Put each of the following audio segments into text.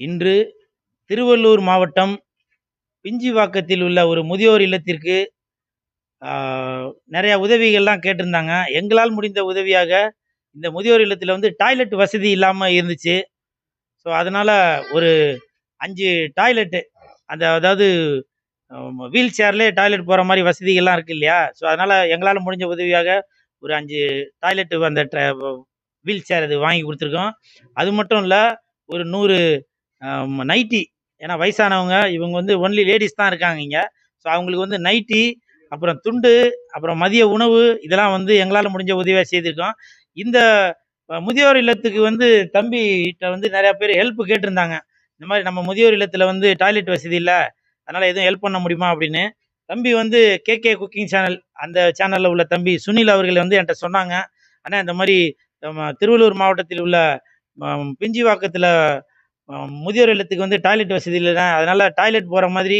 இன்று திருவள்ளூர் மாவட்டம் பிஞ்சிவாக்கத்தில் உள்ள ஒரு முதியோர் இல்லத்திற்கு ஆஹ், நிறைய உதவிகள்லாம் கேட்டிருந்தாங்க. எங்களால் முடிந்த உதவியாக இந்த முதியோர் இல்லத்தில் வந்து டாய்லெட் வசதி இல்லாமல் இருந்துச்சு. ஸோ அதனால் ஒரு அஞ்சு டாய்லெட்டு அந்த அதாவது வீல் சேர்லேயே டாய்லெட் போகிற மாதிரி வசதிகள்லாம் இருக்குது இல்லையா? ஸோ அதனால் எங்களால் முடிஞ்ச உதவியாக ஒரு அஞ்சு டாய்லெட்டு அந்த வீல் சேர் அது வாங்கி கொடுத்துருக்கோம். அது மட்டும் இல்லை ஒரு நூறு நைட்டி. ஏன்னா வயசானவங்க இவங்க வந்து ஒன்லி லேடிஸ் தான் இருக்காங்க இங்கே. ஸோ அவங்களுக்கு வந்து நைட்டி அப்புறம் துண்டு அப்புறம் மதிய உணவு இதெல்லாம் வந்து எங்களால் முடிஞ்ச உதவியாக செய்திருக்கோம். இந்த முதியோர் இல்லத்துக்கு வந்து தம்பிகிட்ட வந்து நிறையா பேர் ஹெல்ப் கேட்டிருந்தாங்க. இந்த மாதிரி நம்ம முதியோர் இல்லத்தில் வந்து டாய்லெட் வசதி இல்லை அதனால் எதுவும் ஹெல்ப் பண்ண முடியுமா அப்படின்னு. தம்பி வந்து கேகே குக்கிங் சேனல் அந்த சேனலில் உள்ள தம்பி சுனில் அவர்கள் வந்து என்கிட்ட சொன்னாங்க. ஆனால் இந்த மாதிரி திருவள்ளூர் மாவட்டத்தில் உள்ள பிஞ்சிவாக்கத்தில் முதியோர் இல்லத்துக்கு வந்து டாய்லெட் வசதி இல்லைன்னா அதனால் டாய்லெட் போகிற மாதிரி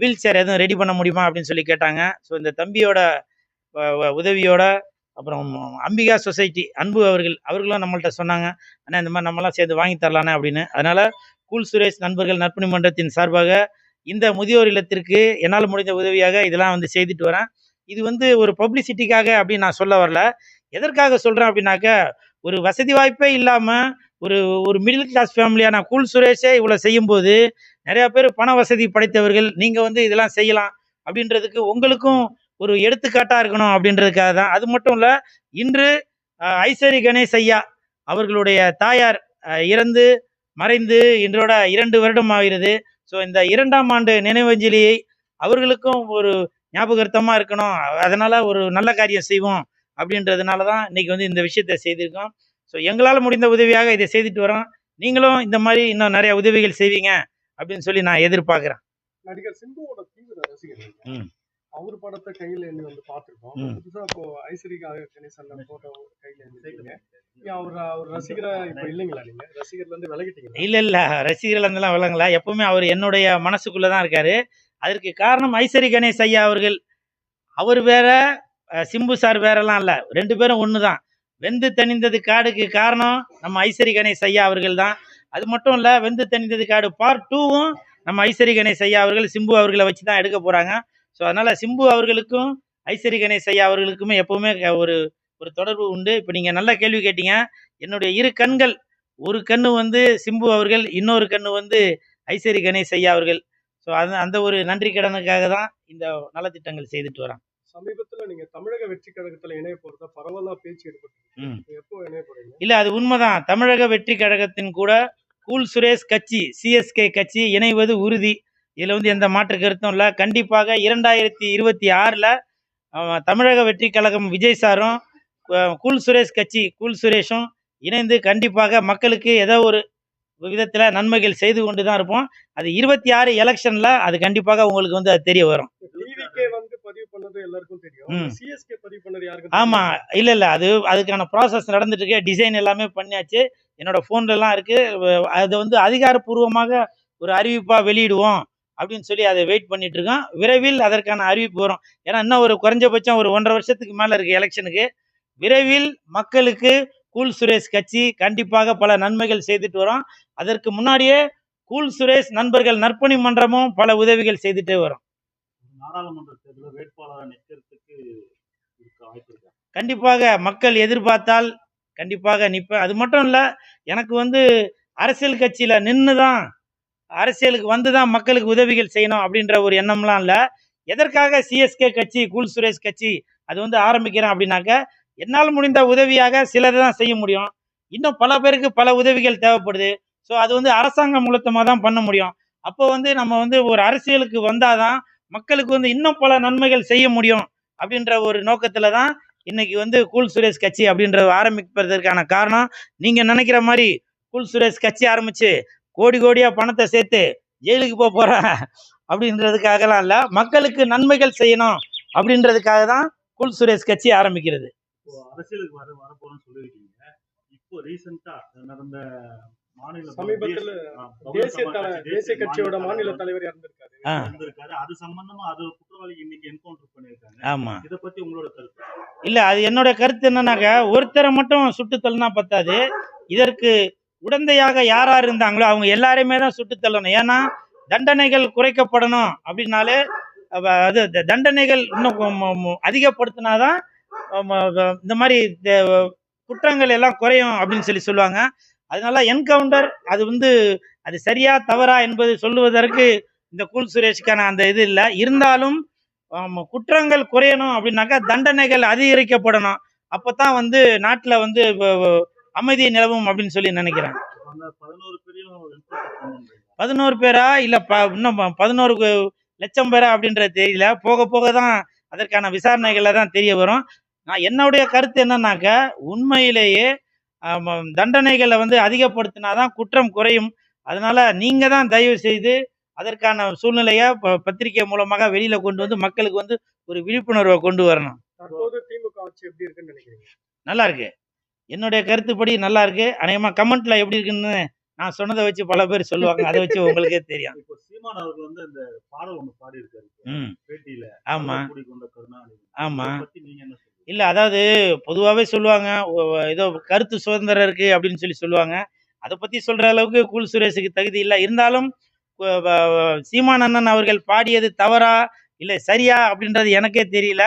வீல் சேர் எதுவும் ரெடி பண்ண முடியுமா அப்படின்னு சொல்லி கேட்டாங்க. ஸோ இந்த தம்பியோட உதவியோட அப்புறம் அம்பிகா சொசைட்டி அன்பு அவர்கள் அவர்களும் நம்மள்ட்ட சொன்னாங்க ஆனால் இந்த மாதிரி நம்மலாம் சேர்ந்து வாங்கி தரலானே அப்படின்னு. அதனால் கூல் சுரேஷ் நண்பர்கள் நற்பணி மன்றத்தின் சார்பாக இந்த முதியோர் இல்லத்திற்கு என்னால் முடிந்த உதவியாக இதெல்லாம் வந்து செய்துட்டு வரேன். இது வந்து ஒரு பப்ளிசிட்டிக்காக அப்படின்னு நான் சொல்ல வரல. எதற்காக சொல்கிறேன் அப்படின்னாக்க ஒரு வசதி வாய்ப்பே இல்லாமல் ஒரு ஒரு மிடில் கிளாஸ் ஃபேமிலியான கூல் சுரேஷே இவ்வளோ செய்யும்போது நிறையா பேர் பண வசதி படைத்தவர்கள் நீங்கள் வந்து இதெல்லாம் செய்யலாம் அப்படின்றதுக்கு உங்களுக்கும் ஒரு எடுத்துக்காட்டாக இருக்கணும் அப்படின்றதுக்காக தான். அது மட்டும் இல்லை இன்று அஹ், ஐசரி கணேஷ் ஐயா அவர்களுடைய தாயார் இறந்து மறைந்து இன்றோட இரண்டு வருடம் ஆகிறது. ஸோ இந்த இரண்டாம் ஆண்டு நினைவஞ்சலியை அவர்களுக்கும் ஒரு ஞாபகார்த்தமாக இருக்கணும். அதனால் ஒரு நல்ல காரியம் செய்வோம். அப்படின்றதுனால தான் இன்னைக்கு வந்து இந்த விஷயத்தை செய்திருக்கோம். ஸோ எங்களால் முடிந்த உதவியாக இதை செய்துட்டு வரோம். நீங்களும் இந்த மாதிரி இன்னும் நிறைய உதவிகள் செய்வீங்க அப்படின்னு சொல்லி நான் எதிர்பார்க்குறேன். நடிகர் சிம்புவோட தீவிர ரசிகர். அவர் படத்தை கையில எண்ணி வந்து பார்த்திருக்கோம். புதுசா இப்போ ஐஸ்வரிக்காக கணேசன் போட்டோ கையில ஏன் அவர் அவர் ரசிகரா இப்ப இல்லைங்களா நீங்க? ரசிகர்ல இருந்து விலகிட்டீங்களா? இல்லை இல்லை. ரசிகர்கள் இருந்தெல்லாம் விளங்கல எப்பவுமே அவர் என்னுடைய மனசுக்குள்ளே தான் இருக்காரு. அதற்கு காரணம் ஐசரி கணேஷ் ஐயா அவர்கள். அவர் வேற சிம்பு சார் வேறெல்லாம் இல்லை. ரெண்டு பேரும் ஒன்று தான் வெந்து தணிந்தது காடுக்கு காரணம் நம்ம ஐஸ்வரி கணேஷ் ஐயா அவர்கள் தான் அது மட்டும் இல்லை வெந்து தணிந்தது காடு பார்ட் டூவும் நம்ம ஐஸ்வரி கணேஷ் ஐயா அவர்கள் சிம்பு அவர்களை வச்சு தான் எடுக்க போகிறாங்க ஸோ அதனால் சிம்பு அவர்களுக்கும் ஐஸ்வரி கணேஷ் ஐயா அவர்களுக்குமே எப்போவுமே ஒரு ஒரு தொடர்பு உண்டு. இப்போ நீங்கள் நல்ல கேள்வி கேட்டீங்க. என்னுடைய இரு கண்கள் ஒரு கண்ணு வந்து சிம்பு அவர்கள் இன்னொரு கண்ணு வந்து ஐஸ்வரி கணேஷ் ஐயா அவர்கள். ஸோ அது அந்த ஒரு நன்றி கடனுக்காக தான் இந்த நலத்திட்டங்கள் செய்துட்டு வரோம் சமீபத்துல நீங்க தமிழக வெற்றி கழகத்துல இணைய போறதா பரவலா பேச்சு ம். எப்போ இணைய போறீங்க? இல்லை அது உண்மைதான். தமிழக வெற்றி கழகத்தின் கூட கூல் சுரேஷ் கட்சி சிஎஸ்கே கட்சி இணைவது உறுதி. இதில் வந்து எந்த மாற்று கருத்தும் இல்லை. கண்டிப்பாக இரண்டாயிரத்தி இருபத்தி ஆறில் தமிழக வெற்றி கழகம் விஜய் சாரும் கூல் சுரேஷ் கட்சி கூல் சுரேஷும் இணைந்து கண்டிப்பாக மக்களுக்கு ஏதோ ஒரு விதத்தில் நன்மைகள் செய்து கொண்டு தான் இருப்போம். அது இருபத்தி ஆறு எலெக்ஷனில் அது கண்டிப்பாக உங்களுக்கு வந்து அது தெரிய வரும். பண்ணது எல்லாருக்கும் தெரியும். சிஎஸ்கே பதிவு பண்ணது யாருக்கும் ஆமாம் இல்லை இல்லை. அது அதுக்கான ப்ராசஸ் நடந்துட்டு இருக்கு டிசைன் எல்லாமே பண்ணியாச்சு. என்னோட ஃபோன்லலாம் இருக்குது அதை வந்து அதிகாரப்பூர்வமாக ஒரு அறிவிப்பாக வெளியிடுவோம் அப்படின்னு சொல்லி அதை வெயிட் பண்ணிட்டு இருக்கோம் விரைவில் அதற்கான அறிவிப்பு வரும். ஏன்னா இன்னும் ஒரு குறைஞ்சபட்சம் ஒரு ஒன்றரை வருஷத்துக்கு மேலே இருக்குது எலெக்ஷனுக்கு விரைவில் மக்களுக்கு கூல் சுரேஷ் கட்சி கண்டிப்பாக பல நன்மைகள் செய்துட்டு வரோம். அதற்கு முன்னாடியே கூல் சுரேஷ் நண்பர்கள் நற்பணி மன்றமும் பல உதவிகள் செய்துட்டே வரும். நாடாளுமன்ற தேர்தலில் வேட்பாளராக நிற்கிறதுக்கு வாய்ப்பு கண்டிப்பாக மக்கள் எதிர்பார்த்தால் கண்டிப்பாக நிற்பேன் அது மட்டும் இல்லை எனக்கு வந்து அரசியல் கட்சியில் நின்று தான் அரசியலுக்கு வந்து தான் மக்களுக்கு உதவிகள் செய்யணும் அப்படின்ற ஒரு எண்ணம்லாம் இல்லை. எதற்காக சிஎஸ்கே கட்சி கூல் சுரேஷ் கட்சி அது வந்து ஆரம்பிக்கிறேன் அப்படின்னாக்க என்னால் முடிந்த உதவியாக சிலர் தான் செய்ய முடியும். இன்னும் பல பேருக்கு பல உதவிகள் தேவைப்படுது. ஸோ அது வந்து அரசாங்கம் மூலத்தமாக தான் பண்ண முடியும். அப்போ வந்து நம்ம வந்து ஒரு அரசியலுக்கு வந்தால் தான் மக்களுக்கு வந்து இன்னும் பல நன்மைகள் செய்ய முடியும் அப்படின்ற ஒரு நோக்கத்தில் தான் இன்னைக்கு வந்து கூல் சுரேஷ் கட்சி அப்படின்றது ஆரம்பிப்பதற்கான காரணம். நீங்கள் நினைக்கிற மாதிரி கூல் சுரேஷ் கட்சி ஆரம்பித்து கோடி கோடியாக பணத்தை சேர்த்து ஜெயிலுக்கு போக போகிறேன் அப்படின்றதுக்காகலாம் இல்லை. மக்களுக்கு நன்மைகள் செய்யணும் அப்படின்றதுக்காக தான் கூல் சுரேஷ் கட்சி ஆரம்பிக்கிறது. அரசியலுக்கு வர வரப்போறோம்னு சொல்லியிருக்கீங்க. இப்போ ரீசெண்டாக நடந்த சமீபத்துல தேசிய தேசிய கட்சியோட மாநில தலைவர் இறந்திருக்காரு அது சம்பந்தமா அது குற்றவாளி இன்னைக்கு என்கவுண்டர் பண்ணியிருக்காங்க. ஆமாம் இதை பத்தி உங்களோட கருத்து? இல்லை அது என்னோட கருத்து என்னன்னாக்கா ஒருத்தரை மட்டும் சுட்டு தள்ளினா பத்தாது. இதற்கு உடந்தையாக யார் இருந்தாங்களோ அவங்க எல்லாரையுமே தான் சுட்டு தள்ளணும் ஏன்னா தண்டனைகள் குறைக்கப்படணும் அப்படின்னாலே அது தண்டனைகள் இன்னும் அதிகப்படுத்தினாதான் இந்த மாதிரி குற்றங்கள் எல்லாம் குறையும் அப்படின்னு சொல்லி சொல்லுவாங்க. அதனால என்கவுண்டர் அது வந்து அது சரியா தவறா என்பது சொல்லுவதற்கு இந்த கூல் சுரேஷுக்கான அந்த இது இல்லை. இருந்தாலும் குற்றங்கள் குறையணும் அப்படின்னாக்கா தண்டனைகள் அதிகரிக்கப்படணும். அப்பதான் வந்து நாட்டில் வந்து அமைதி நிலவும் அப்படின்னு சொல்லி நினைக்கிறேன். பதினோரு பதினோரு பேரா இல்லை ப இன்னும் ப- பதினோரு லட்சம் பேரா அப்படின்றது தெரியல போக போக தான் அதற்கான விசாரணைகளில் தான் தெரிய வரும். நான் என்னுடைய கருத்து என்னன்னாக்க உண்மையிலேயே தண்டனைகளை வந்து அதிகப்படுத்தினாதான் குற்றம் குறையும். அதனால நீங்க தான் தயவு செய்து அதற்கான சூழ்நிலையை பத்திரிகை மூலமாக வெளியில கொண்டு வந்து மக்களுக்கு வந்து ஒரு விழிப்புணர்வை கொண்டு வரணும். தற்போது திமுக ஆட்சி எப்படி இருக்குன்னு நினைக்கிறீங்க? நல்லா இருக்கு. என்னுடைய கருத்துப்படி நல்லா இருக்கு. அநேகமா கமெண்ட்ல எப்படி இருக்குன்னு நான் சொன்னதை வச்சு பல பேர் சொல்லுவாங்க. அதை வச்சு உங்களுக்கே தெரியும். இப்போ சீமான் அவர்கள் வந்து அந்த பாடல் ஒண்ணு பாடி இருக்காரு ம். பேட்டியில. ஆமா. ஆமா. நீங்க என்ன இல்ல அதாவது பொதுவாகவே சொல்லுவாங்க ஏதோ கருத்து சுதந்திரம் இருக்கு அப்படின்னு சொல்லி சொல்லுவாங்க. அதை பத்தி சொல்ற அளவுக்கு கூல் சுரேஷுக்கு தகுதி இல்லை. இருந்தாலும் சீமான் அண்ணன் அவர்கள் பாடியது தவறா இல்லை சரியா அப்படின்றது எனக்கே தெரியல.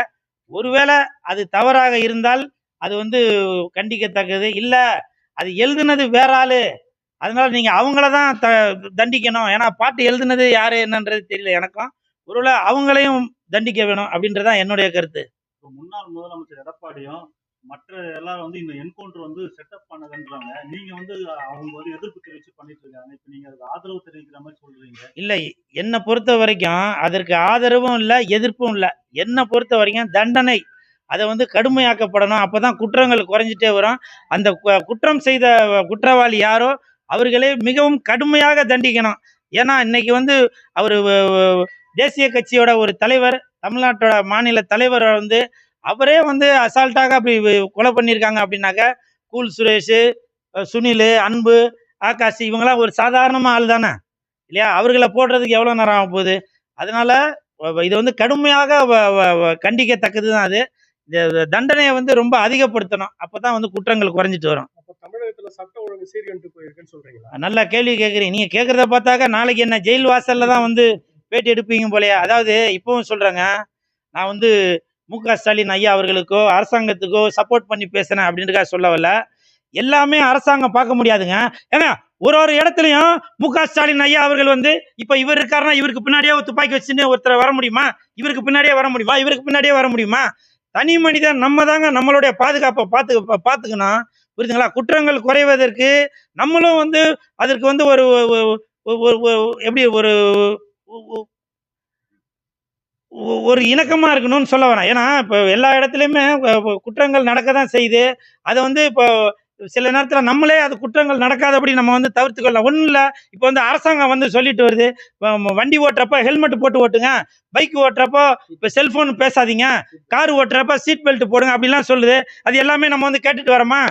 ஒருவேளை அது தவறாக இருந்தால் அது வந்து கண்டிக்கத்தக்கது. இல்லை அது எழுதுனது வேற ஆளு. அதனால நீங்க அவங்கள தான் த தண்டிக்கணும். ஏன்னா பாட்டு எழுதுனது யாரு என்னன்றது தெரியல எனக்கும். ஒருவேளை அவங்களையும் தண்டிக்க வேணும் அப்படின்றதான் என்னுடைய கருத்து. முன்னாள் முதலமைச்சர் எடப்பாடியும் மற்ற எல்லாரும் வந்து இந்த என்கவுண்டர் வந்து செட்டப் பண்ணதுன்றாங்க நீங்க வந்து அவங்க வந்து எதிர்ப்பு தெரிவிச்சு பண்ணிட்டு இருக்காங்க. இப்ப நீங்க அதுக்கு ஆதரவு தெரிவிக்கிற மாதிரி சொல்றீங்க. இல்லை என்னை பொறுத்த வரைக்கும் அதற்கு ஆதரவும் இல்லை எதிர்ப்பும் இல்லை. என்னை பொறுத்த வரைக்கும் தண்டனை. அதை வந்து கடுமையாக்கப்படணும். அப்போதான் குற்றங்கள் குறைஞ்சிட்டே வரும். அந்த குற்றம் செய்த குற்றவாளி யாரோ அவர்களே மிகவும் கடுமையாக தண்டிக்கணும். ஏன்னா இன்னைக்கு வந்து அவர் தேசிய கட்சியோட ஒரு தலைவர் தமிழ்நாட்டோட மாநில தலைவர் வந்து அவரே வந்து அசால்ட்டாக அப்படி கொலை பண்ணியிருக்காங்க அப்படின்னாக்க கூல் சுரேஷ் சுனில் அன்பு ஆகாஷ் இவங்கெல்லாம் ஒரு சாதாரணமாக ஆள் தானே? இல்லையா? அவர்களை போடுறதுக்கு எவ்வளோ நேரம் ஆக போகுது? அதனால இது வந்து கடுமையாக கண்டிக்கத்தக்கது தான் அது. இந்த தண்டனையை வந்து ரொம்ப அதிகப்படுத்தணும். அப்போ தான் வந்து குற்றங்கள் குறைஞ்சிட்டு வரும். நல்லா கேள்வி கேட்குறீங்க நீங்கள் கேட்குறத பார்த்தாக்கா நாளைக்கு என்ன ஜெயில் வாசலில் தான் வந்து பேட்டி எடுப்பீங்க போலயே? அதாவது இப்பவும் சொல்கிறேங்க நான் வந்து மு க ஸ்டாலின் ஐயா அவர்களுக்கோ அரசாங்கத்துக்கோ சப்போர்ட் பண்ணி பேசுறேன் அப்படின்றதுக்காக சொல்ல வரல. எல்லாமே அரசாங்கம் பார்க்க முடியாதுங்க. ஏங்க ஒரு ஒரு இடத்துலையும் மு க ஸ்டாலின் ஐயா அவர்கள் வந்து இப்போ இவர் இருக்காருன்னா இவருக்கு பின்னாடியே ஒரு துப்பாக்கி வச்சுன்னு ஒருத்தர் வர முடியுமா? இவருக்கு பின்னாடியே வர முடியுமா? இவருக்கு பின்னாடியே வர முடியுமா? தனி மனிதன் நம்ம தாங்க நம்மளுடைய பாதுகாப்பை பார்த்து பார்த்துக்கணும். புரியுதுங்களா? குற்றங்கள் குறைவதற்கு நம்மளும் வந்து அதற்கு வந்து ஒரு எப்படி ஒரு ஒரு இணக்கமாக இருக்கணும்னு சொல்ல வரேன் ஏன்னா இப்போ எல்லா இடத்துலையுமே குற்றங்கள் நடக்க தான் செய்யுது. அதை வந்து இப்போ சில நேரத்தில் நம்மளே அது குற்றங்கள் நடக்காதபடி நம்ம வந்து தவிர்த்துக்கொள்ளலாம் ஒன்றும் இல்லை. இப்போ வந்து அரசாங்கம் வந்து சொல்லிட்டு வருது. வண்டி ஓட்டுறப்ப ஹெல்மெட் போட்டு ஓட்டுங்க. பைக் ஓட்டுறப்போ இப்போ செல்ஃபோன் பேசாதீங்க. கார் ஓட்டுறப்ப சீட் பெல்ட் போடுங்க அப்படிலாம் சொல்லுது. அது எல்லாமே நம்ம வந்து கேட்டுட்டு வரோமா?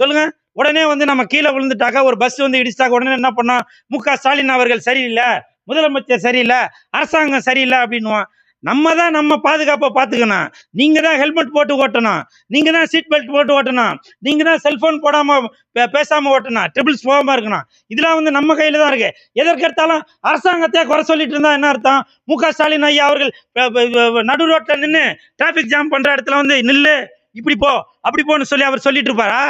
சொல்லுங்க. உடனே வந்து நம்ம கீழே விழுந்துட்டாக்கா ஒரு பஸ் வந்து இடிச்சிட்டாக்க உடனே என்ன பண்ணோம்? மு க ஸ்டாலின் அவர்கள் சரியில்லை. முதலமைச்சர் சரியில்லை அரசாங்கம் சரியில்லை அப்படின்னுவான். நம்ம தான் நம்ம பாதுகாப்பை பார்த்துக்கணும். நீங்கள் தான் ஹெல்மெட் போட்டு ஓட்டணும். நீங்கள் தான் சீட் பெல்ட் போட்டு ஓட்டணும். நீங்கள் தான் செல்ஃபோன் போடாமல் பேசாமல் ஓட்டணும். ட்ரிபிள்ஸ் போகாமல் இருக்கணும். இதெல்லாம் வந்து நம்ம கையில் தான் இருக்குது எதற்கெடுத்தாலும் அரசாங்கத்தையே குறை சொல்லிட்டு இருந்தால் என்ன அர்த்தம்? மு க ஸ்டாலின் ஐயா அவர்கள் நடு ரோட்டில் நின்று டிராஃபிக் ஜாம் பண்ணுற இடத்துல வந்து நில்லு இப்படி போ அப்படி போன்னு சொல்லி அவர் சொல்லிட்டு இருப்பாரா?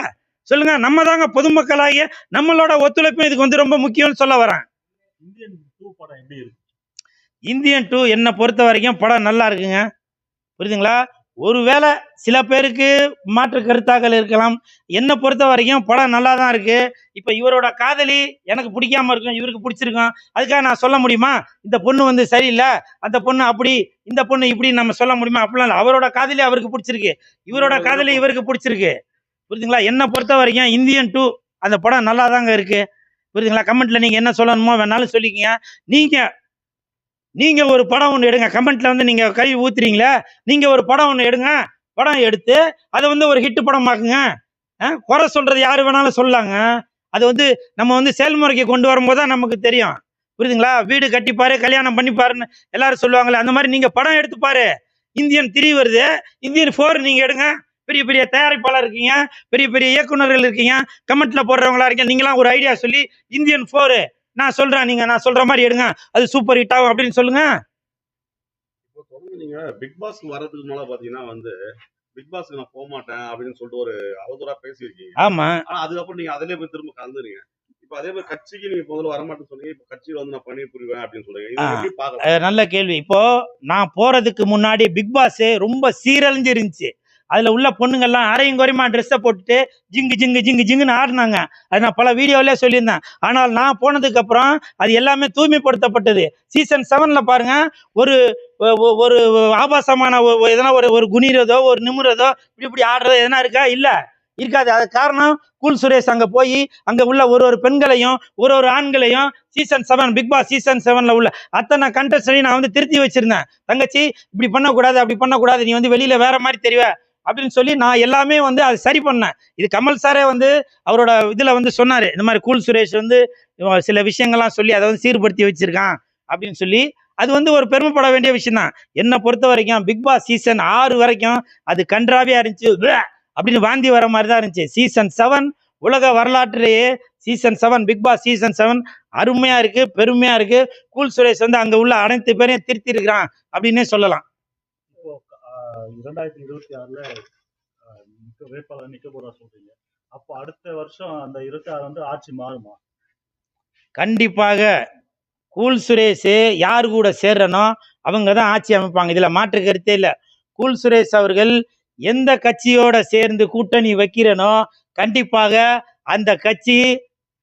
சொல்லுங்க. நம்ம தாங்க பொதுமக்களாகிய நம்மளோட ஒத்துழைப்பு இதுக்கு வந்து ரொம்ப முக்கியம்னு சொல்ல வரேன். டூ படம் எப்படி இருக்கு? இந்தியன் டூ என்னை பொறுத்த வரைக்கும் படம் நல்லா இருக்குங்க. புரியுதுங்களா? ஒருவேளை சில பேருக்கு மாற்று கருத்தாக்கள் இருக்கலாம். என்னை பொறுத்த வரைக்கும் படம் நல்லா தான் இருக்கு. இப்போ இவரோட காதலி எனக்கு பிடிக்காம இருக்கும் இவருக்கு பிடிச்சிருக்கும். அதுக்காக நான் சொல்ல முடியுமா? இந்த பொண்ணு வந்து சரியில்லை அந்த பொண்ணு அப்படி இந்த பொண்ணு இப்படி நம்ம சொல்ல முடியுமா? அப்படிலாம் இல்லை. அவரோட காதலி அவருக்கு பிடிச்சிருக்கு. இவரோட காதலி இவருக்கு பிடிச்சிருக்கு. புரியுதுங்களா? என்னை பொறுத்த வரைக்கும் இந்தியன் டூ அந்த படம் நல்லா தாங்க இருக்கு. புரியுதுங்களா? கமெண்ட்ல நீங்க என்ன சொல்லணுமோ வேணாலும் சொல்லிக்கீங்க. நீங்க நீங்க ஒரு படம் ஒன்று எடுங்க. கமெண்ட்ல வந்து நீங்க கை ஊத்துறீங்களே நீங்க ஒரு படம் ஒன்று எடுங்க. படம் எடுத்து அதை வந்து ஒரு ஹிட் படமாக்குங்க. ஆ, குறை சொல்றது யாரு வேணாலும் சொல்லலாங்க அது வந்து நம்ம வந்து செயல்முறைக்கு கொண்டு வரும்போது தான் நமக்கு தெரியும். புரியுதுங்களா? வீடு கட்டிப்பாரு கல்யாணம் பண்ணிப்பாருன்னு எல்லாரும் சொல்லுவாங்களே அந்த மாதிரி நீங்க படம் எடுத்துப்பாரு இந்தியன் த்ரீ வருது. இந்தியன் ஃபோர் நீங்க எடுங்க. பெரிய பெரிய தயாரிப்பாளர் இருக்கீங்க பெரிய பெரிய இயக்குனர்கள் இருக்கீங்க கமெண்ட்ல போடுறவங்களா இருக்கீங்க நீங்களாம் ஒரு ஐடியா சொல்லி இந்தியன் ஃபோரு நான் சொல்றேன் நீங்க நான் சொல்ற மாதிரி எடுங்க அது சூப்பர் ஹிட் ஆகும் அப்படின்னு சொல்லுங்க. நீங்க பிக் பாஸ் வர்றதுக்கு முன்னால பாத்தீங்கன்னா வந்து பிக் பாஸ்க்கு நான் போக மாட்டேன் அப்படின்னு சொல்லிட்டு ஒரு அவதூறா பேசியிருக்கீங்க. ஆமா. அதுக்கப்புறம் நீங்க அதிலே போய் திரும்ப கலந்துறீங்க. இப்போ அதே மாதிரி கட்சிக்கு நீங்க முதல்ல வரமாட்டேன்னு சொன்னீங்க இப்போ கட்சியில வந்து நான் பணி புரிவேன் அப்படின்னு சொல்றீங்க. நல்ல கேள்வி. இப்போ நான் போறதுக்கு முன்னாடி பிக் பாஸ் ரொம்ப சீரழிஞ்சு இருந்துச்சு அதில் உள்ள பொண்ணுங்கெல்லாம் அரையும் குறையுமா ட்ரெஸ்ஸை போட்டுட்டு ஜிங்கு ஜிங்கு ஜிங்கு ஜிங்குன்னு ஆடினாங்க. அது நான் பல வீடியோவிலே சொல்லியிருந்தேன். ஆனால் நான் போனதுக்கப்புறம் அது எல்லாமே தூய்மைப்படுத்தப்பட்டது. சீசன் செவனில் பாருங்க ஒரு ஒரு ஆபாசமான எதனா ஒரு ஒரு குனிறதோ ஒரு நிமிறதோ இப்படி இப்படி ஆடுறதோ எதனா இருக்கா? இல்லை. இருக்காது. அது காரணம் கூல் சுரேஷ் அங்கே போய் அங்கே உள்ள ஒரு ஒரு பெண்களையும் ஒரு ஒரு ஆண்களையும் season seven Bigg Boss season செவனில் உள்ள அத்தனை கண்டஸ்டையும் நான் வந்து திருத்தி வச்சுருந்தேன். தங்கச்சி இப்படி பண்ணக்கூடாது அப்படி பண்ணக்கூடாது. நீ வந்து வெளியில் வேற மாதிரி தெரியவ அப்படின்னு சொல்லி நான் எல்லாமே வந்து அது சரி பண்ணேன். இது கமல் சாரே வந்து அவரோட இதில் வந்து சொன்னார் இந்த மாதிரி கூல் சுரேஷ் வந்து சில விஷயங்கள்லாம் சொல்லி அதை வந்து சீர்படுத்தி வச்சுருக்கான் அப்படின்னு சொல்லி. அது வந்து ஒரு பெருமைப்பட வேண்டிய விஷயம் தான் என்னை பொறுத்த வரைக்கும் பிக் பாஸ் சீசன் ஆறு வரைக்கும் அது கன்றாவே இருந்துச்சு. அப்படின்னு வாந்தி வர மாதிரி தான் இருந்துச்சு. சீசன் செவன் உலக வரலாற்றிலேயே season seven Bigg Boss season seven அருமையாக இருக்கு பெருமையாக இருக்குது கூல் சுரேஷ் வந்து அங்கே உள்ள அனைத்து பேரையும் திருத்தி இருக்கிறான் அப்படின்னே சொல்லலாம். இரண்டாயிரத்தி இருபத்தி ஆறுல நிக்க- வேட்பாளர் நிக்க போறா சொல்றீங்க. அப்போ அடுத்த வருஷம் அந்த இருபத்தி ஆறு வந்து ஆட்சி மாறுமா? கண்டிப்பாக. கூல் சுரேஷ் யார் கூட சேர்றனோ அவங்க தான் ஆட்சி அமைப்பாங்க. இதுல மாற்று கருத்தே இல்லை. கூல் சுரேஷ் அவர்கள் எந்த கட்சியோட சேர்ந்து கூட்டணி வைக்கிறனோ கண்டிப்பாக அந்த கட்சி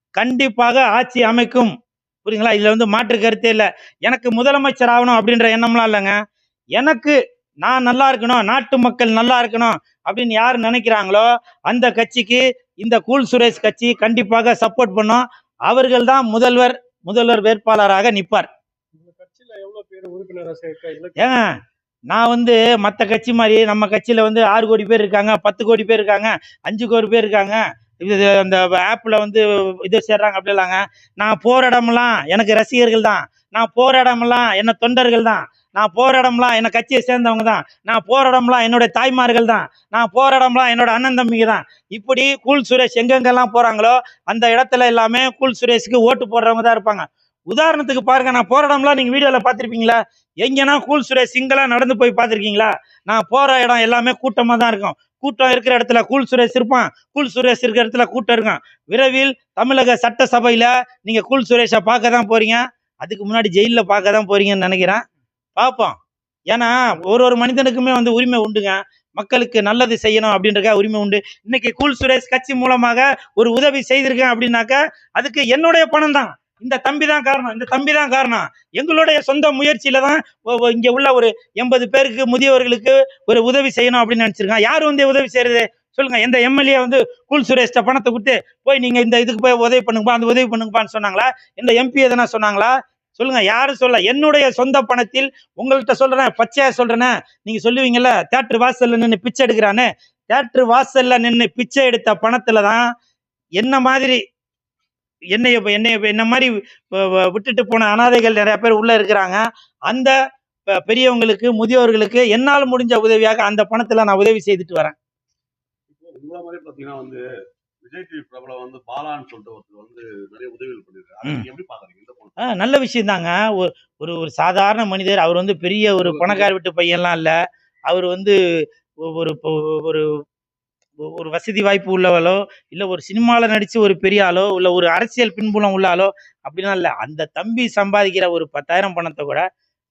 கண்டிப்பாக ஆட்சி அமைக்கும். புரியுங்களா இதுல வந்து மாற்று கருத்தே இல்லை. எனக்கு முதலமைச்சர் ஆகணும் அப்படின்ற எண்ணம்லாம் இல்லைங்க. எனக்கு நான் நல்லா இருக்கணும் நாட்டு மக்கள் நல்லா இருக்கணும் அப்படின்னு யார் நினைக்கிறாங்களோ அந்த கட்சிக்கு இந்த கூல் சுரேஷ் கட்சி கண்டிப்பாக சப்போர்ட் பண்ணும். அவர்கள் தான் முதல்வர் முதல்வர் வேட்பாளராக நிற்பார் ஏங்க நான் வந்து மற்ற கட்சி மாதிரி நம்ம கட்சியில் வந்து ஆறு கோடி பேர் இருக்காங்க பத்து கோடி பேர் இருக்காங்க அஞ்சு கோடி பேர் இருக்காங்க. இது அந்த ஆப்பில் வந்து இது சேர்றாங்க அப்படிலாங்க. நான் போகிற இடமெல்லாம் எனக்கு ரசிகர்கள் தான். நான் போகிற இடமெல்லாம் என்ன தொண்டர்கள் தான். நான் போகிற இடம்லாம் என்னை கட்சியை சேர்ந்தவங்க தான் நான் போகிற இடம்லாம் என்னுடைய தாய்மார்கள் தான் நான் போகிற இடம்லாம் என்னோட அண்ணன் தம்பிங்க தான் இப்படி கூல் சுரேஷ் எங்கெங்கெல்லாம் போகிறாங்களோ அந்த இடத்துல எல்லாமே கூல் சுரேஷுக்கு ஓட்டு போடுறவங்க தான் இருப்பாங்க. உதாரணத்துக்கு பாருங்க நான் போகிற இடம்லாம் நீங்கள் வீடியோவில் பார்த்துருப்பீங்களா? எங்கன்னா கூல் சுரேஷ் சிங்கிளாக நடந்து போய் பார்த்துருக்கீங்களா? நான் போகிற இடம் எல்லாமே கூட்டமாக தான் இருக்கும். கூட்டம் இருக்கிற இடத்துல கூல் சுரேஷ் இருப்பான். கூல் சுரேஷ் இருக்கிற இடத்துல கூட்டம் இருக்கும். விரைவில் தமிழக சட்டசபையில் நீங்கள் கூல் சுரேஷை பார்க்க தான் போகிறீங்க அதுக்கு முன்னாடி ஜெயிலில் பார்க்க தான் போகிறீங்கன்னு நினைக்கிறேன். பார்ப்போம் ஏன்னா ஒரு ஒரு மனிதனுக்குமே வந்து உரிமை உண்டுங்க. மக்களுக்கு நல்லது செய்யணும் அப்படின்றக்க உரிமை உண்டு. இன்னைக்கு கூல் சுரேஷ் கட்சி மூலமாக ஒரு உதவி செய்திருக்கேன் அப்படின்னாக்கா அதுக்கு என்னுடைய பணம் தான் இந்த தம்பி தான் காரணம். இந்த தம்பி தான் காரணம். எங்களுடைய சொந்த முயற்சியில தான் ஒ- இங்க உள்ள ஒரு எண்பது பேருக்கு முதியவர்களுக்கு ஒரு உதவி செய்யணும் அப்படின்னு நினைச்சிருக்கான் யார் வந்து உதவி செய்யறது? சொல்லுங்க. எந்த எம்எல்ஏ வந்து கூல் சுரேஷ்ட பணத்தை கொடுத்து போய் நீங்க இந்த இதுக்கு போய் உதவி பண்ணுங்கப்பா அந்த உதவி பண்ணுங்கப்பான்னு சொன்னாங்களா? இந்த எம்பி எதனா சொன்னாங்களா? சொல்லுங்க யாரும் சொல்ல என்னுடைய சொந்த பணத்தில் உங்கள்கிட்ட சொல்றேன் பச்சையா சொல்றேனே. நீங்க சொல்லுவீங்கல்ல தேட்டர் வாசல்ல நின்று பிச்சை எடுக்கிறான்னு தேட்டர் வாசல்ல நின்று பிச்சை எடுத்த பணத்துல தான் என்ன மாதிரி என்னைய என்னைய என்ன மாதிரி விட்டுட்டு போன அனாதைகள் நிறைய பேர் உள்ள இருக்கிறாங்க. அந்த பெரியவங்களுக்கு முதியோர்களுக்கு என்னால் முடிஞ்ச உதவியாக அந்த பணத்துல நான் உதவி செய்துட்டு வரேன். இப்போ உங்கள மாதிரி பாத்தீங்கன்னா வந்து விஜய் டிவி பிரபலம் வந்து பாலான்னு சொல்லிட்டு ஒருத்தர் வந்து நிறைய உதவிகள் பண்ணிருக்காரு எப்படி பாக்குறீங்க நல்ல விஷயம் தாங்க ஒரு ஒரு சாதாரண மனிதர் அவர் வந்து பெரிய ஒரு பணக்கார வீட்டு பையன்லாம் இல்லை. அவர் வந்து ஒரு ஒரு ஒரு வசதி வாய்ப்பு உள்ளவளோ இல்லை ஒரு சினிமாவில் நடித்து ஒரு பெரிய ஆளோ இல்லை ஒரு அரசியல் பின்புலம் உள்ள ஆளோ அப்படிலாம் இல்லை. அந்த தம்பி சம்பாதிக்கிற ஒரு பத்தாயிரம் பணத்தை கூட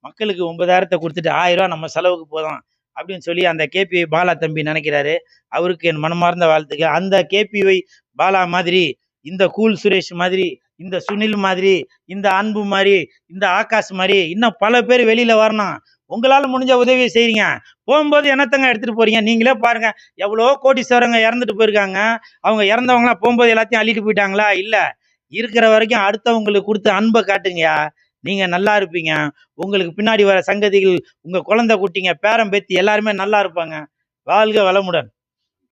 மக்களுக்கு ஒன்பதாயிரத்தை கொடுத்துட்டு ஆயிரம் ரூபா நம்ம செலவுக்கு போதும் அப்படின்னு சொல்லி அந்த கேபிஐ பாலா தம்பி நினைக்கிறாரு. அவருக்கு என் மனமார்ந்த வாழ்த்துக்கள். அந்த கேபிஒய் பாலா மாதிரி இந்த கூல் சுரேஷ் மாதிரி இந்த சுனில் மாதிரி இந்த அன்பு மாதிரி இந்த ஆகாஷ் மாதிரி இன்னும் பல பேர் வெளியில் வரணும். உங்களால் முடிஞ்ச உதவியை செய்கிறீங்க போகும்போது என்னத்தங்க எடுத்துகிட்டு போகிறீங்க நீங்களே பாருங்கள் எவ்வளோ கோடீஸ்வரங்க இறந்துட்டு போயிருக்காங்க. அவங்க இறந்தவங்களாம் போகும்போது எல்லாத்தையும் அள்ளிட்டு போயிட்டாங்களா? இல்லை. இருக்கிற வரைக்கும் அடுத்தவங்களுக்கு கொடுத்து அன்பை காட்டுங்கயா நீங்கள் நல்லா இருப்பீங்க. உங்களுக்கு பின்னாடி வர சங்கதிகள் உங்கள் குழந்தை குட்டிங்க பேரன் பேத்தி எல்லாருமே நல்லா இருப்பாங்க. வாழ்க வளமுடன்.